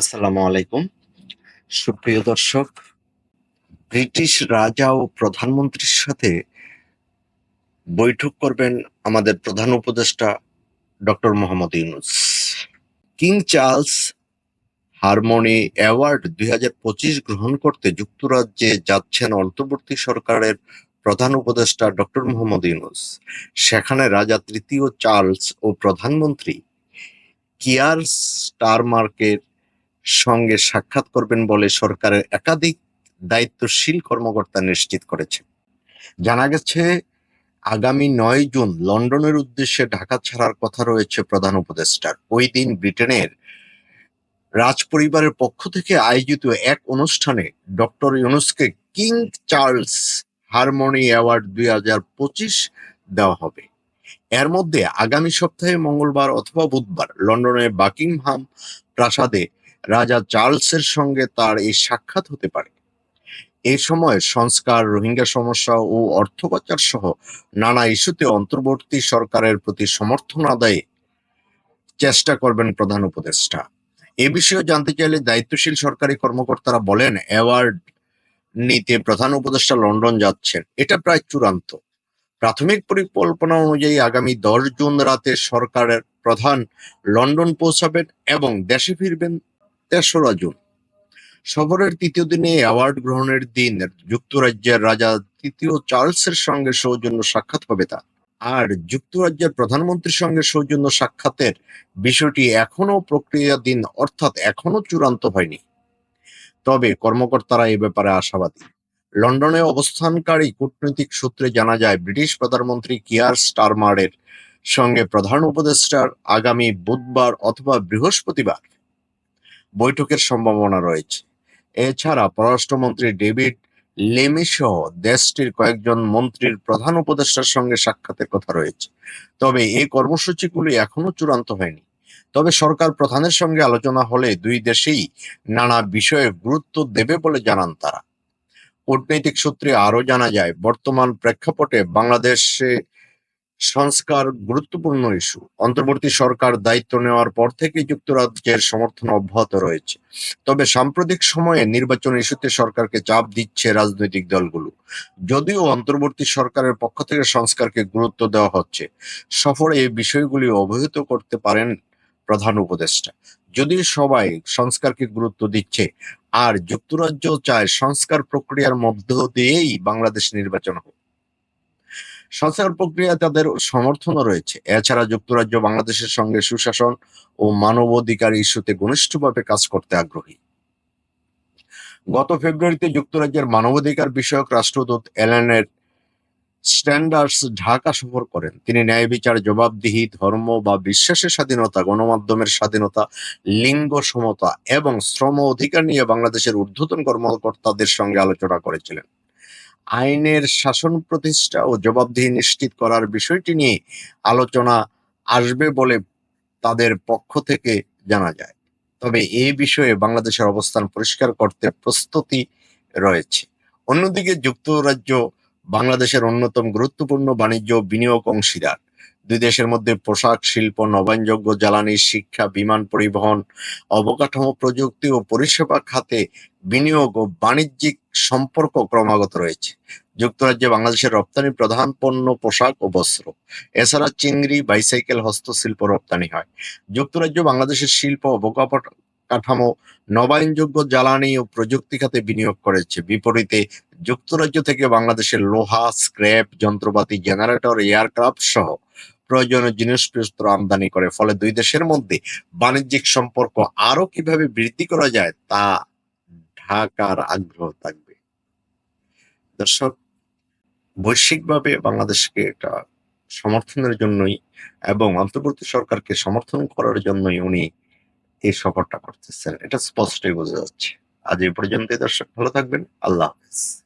আসসালামু আলাইকুম। সুপ্রিয় দর্শক, ব্রিটিশ রাজা ও প্রধানমন্ত্রীর সাথে বৈঠক করবেন আমাদের প্রধান উপদেষ্টা doctor Mohammad Yunus. King Charles harmony award দুই হাজার পঁচিশ গ্রহণ করতে যুক্তরাজ্যে যাচ্ছেন অন্তর্বর্তী সরকারের প্রধান উপদেষ্টা ডক্টর মোহাম্মদ ইউনুস। সেখানে রাজা তৃতীয় চার্লস ও প্রধানমন্ত্রী কিয়ার স্টারমার্কের সঙ্গে সাক্ষাৎ করবেন বলে সরকারের একাধিক দায়িত্বশীল কর্মকর্তা নিশ্চিত করেছে জানা গেছে, আগামী নয় জুন লন্ডনের উদ্দেশ্যে ঢাকা ছাড়ার কথা রয়েছে প্রধান উপদেষ্টার ওই দিন ব্রিটেনের রাজপরিবারের পক্ষ থেকে আয়োজিত এক অনুষ্ঠানে ডক্টর ইউনুসকে কিং চার্লস হারমোনি অ্যাওয়ার্ড দুই হাজার পঁচিশ দেওয়া হবে। এর মধ্যে আগামী সপ্তাহে মঙ্গলবার অথবা বুধবার লন্ডনের বাকিংহাম প্রাসাদে রাজা চার্লসের সঙ্গে তার এই সাক্ষাৎ হতে পারে। এই সময় সংস্কার, রোহিঙ্গা সমস্যা ও অর্থ পাচার সহ নানা ইস্যুতে অন্তর্বর্তী সরকারের প্রতি সমর্থন আদায়ে চেষ্টা করবেন প্রধান উপদেষ্টা। এ বিষয়ে জানতে চাইলে দায়িত্বশীল সরকারি কর্মকর্তারা বলেন, অ্যাওয়ার্ড নিতে প্রধান উপদেষ্টা লন্ডন যাচ্ছেন। এটা প্রায় চূড়ান্ত। প্রাথমিক পরিকল্পনা অনুযায়ী আগামী দশ জুন রাতে সরকারের প্রধান লন্ডন পৌঁছাবেন এবং দেশে ফিরবেন তেসরা জুন সফরের তৃতীয় দিনে অ্যাওয়ার্ড গ্রহণের দিন যুক্তরাজ্যের রাজা তৃতীয় চার্লসের সঙ্গে সৌজন্য সাক্ষাৎ হবে তা। আর যুক্তরাজ্যের প্রধানমন্ত্রীর সঙ্গে সৌজন্য সাক্ষাতের বিষয়টি এখনও প্রক্রিয়াধীন, অর্থাৎ এখনও চূড়ান্ত হয়নি। তবে কর্মকর্তারা এ ব্যাপারে আশাবাদী। লন্ডনে অবস্থানকারী কূটনৈতিক সূত্রে জানা যায়, ব্রিটিশ প্রধানমন্ত্রী কিয়ার স্টারমারের সঙ্গে প্রধান উপদেষ্টার আগামী বুধবার অথবা বৃহস্পতিবার বৈঠকের সম্ভাবনা রয়েছে। এছাড়া পররাষ্ট্রমন্ত্রী ডেভিড লেমি সহ দেশটির কয়েকজন মন্ত্রীর প্রধান উপদেষ্টার সঙ্গে সাক্ষাতের কথা রয়েছে। তবে এই কর্মসূচিগুলি এখনও চূড়ান্ত হয়নি। তবে সরকার প্রধানের সঙ্গে আলোচনা হলে দুই দেশেই নানা বিষয়ে গুরুত্ব দেবে বলে জানান তারা। কূটনৈতিক সূত্রে আরও জানা যায়, বর্তমান প্রেক্ষাপটে বাংলাদেশে সংস্কার গুরুত্বপূর্ণ ইস্যু অন্তর্বর্তী সরকার দায়িত্ব নেওয়ার পর থেকে যুক্তরাজ্যের সমর্থন অব্যাহত রয়েছে। তবে সাম্প্রতিক সময়ে নির্বাচন ইস্যুতে সরকারকে চাপ দিচ্ছে রাজনৈতিক দলগুলো। যদিও অন্তর্বর্তী সরকারের পক্ষ থেকে সংস্কারকে গুরুত্ব দেওয়া হচ্ছে সফরে এই বিষয়গুলি অবহিত করতে পারেন প্রধান উপদেষ্টা। যদিও সবাই সংস্কারকে গুরুত্ব দিচ্ছে, আর যুক্তরাজ্য চায় সংস্কার প্রক্রিয়ার মধ্য দিয়েই বাংলাদেশ নির্বাচন হোক। সংস্কার প্রক্রিয়া তাদের সমর্থনও রয়েছে। এছাড়া যুক্তরাজ্য বাংলাদেশের সঙ্গে সুশাসন ও মানবাধিকার ইস্যুতে ঘনিষ্ঠভাবে কাজ করতে আগ্রহী। গত ফেব্রুয়ারিতে যুক্তরাজ্যের মানবাধিকার বিষয়ক রাষ্ট্রদূত এলেনের স্ট্যান্ডার্স ঢাকা সফর করেন। তিনি ন্যায় বিচার, জবাবদিহি, ধর্ম বা বিশ্বাসের স্বাধীনতা, গণমাধ্যমের স্বাধীনতা, লিঙ্গ সমতা এবং শ্রম অধিকার নিয়ে বাংলাদেশের ঊর্ধ্বতন কর্মকর্তাদের সঙ্গে আলোচনা করেছিলেন। আইনের শাসন প্রতিষ্ঠা ও জবাবদিহি নিশ্চিত করার বিষয়টি নিয়ে আলোচনা আসবে বলে তাদের পক্ষ থেকে জানা যায়। তবে এ বিষয়ে বাংলাদেশের অবস্থান পরিষ্কার করতে প্রস্তুতি রয়েছে। অন্যদিকে যুক্তরাজ্য বাংলাদেশের অন্যতম গুরুত্বপূর্ণ বাণিজ্য বিনিয়োগ অংশীদার। দুই দেশের মধ্যে পোশাক, শিল্প, নবায়নযোগ্য জ্বালানি, শিক্ষা, বিমান পরিবহন, অবকাঠামো প্রযুক্তি ও পরিষেবা খাতে বিনিয়োগ ও বাণিজ্যিক সম্পর্ক ক্রমাগত রয়েছে। যুক্তরাজ্যে বাংলাদেশের রপ্তানি প্রধান পণ্য পোশাক ও বস্ত্র। এছাড়া চিংড়ি, বাইসাইকেল, হস্তশিল্প রপ্তানি হয়। যুক্তরাজ্য বাংলাদেশের শিল্প, অবকাঠামো, নবায়নযোগ্য জ্বালানি ও প্রযুক্তি খাতে বিনিয়োগ করেছে। বিপরীতে যুক্তরাজ্য থেকে বাংলাদেশের লোহা, স্ক্র্যাপ, যন্ত্রপাতি, জেনারেটর, এয়ারক্রাফট সহ প্রয়োজনীয় জিনিসপত্র আমদানি করে। ফলে দুই দেশের মধ্যে বাণিজ্যিক সম্পর্ক আরও কীভাবে বৃদ্ধি করা যায় তা ঢাকার আগ্রহ থাকবে। দর্শক, বৈশ্বিকভাবে বাংলাদেশকে এটা সমর্থনের জন্যই এবং অন্তর্বর্তী সরকারকে সমর্থন করার জন্যই উনি এই সফরটা করতেছেন। এটা স্পষ্টই বোঝা যাচ্ছে। আজ এই পর্যন্ত দর্শক, ভালো থাকবেন। আল্লাহ হাফিজ।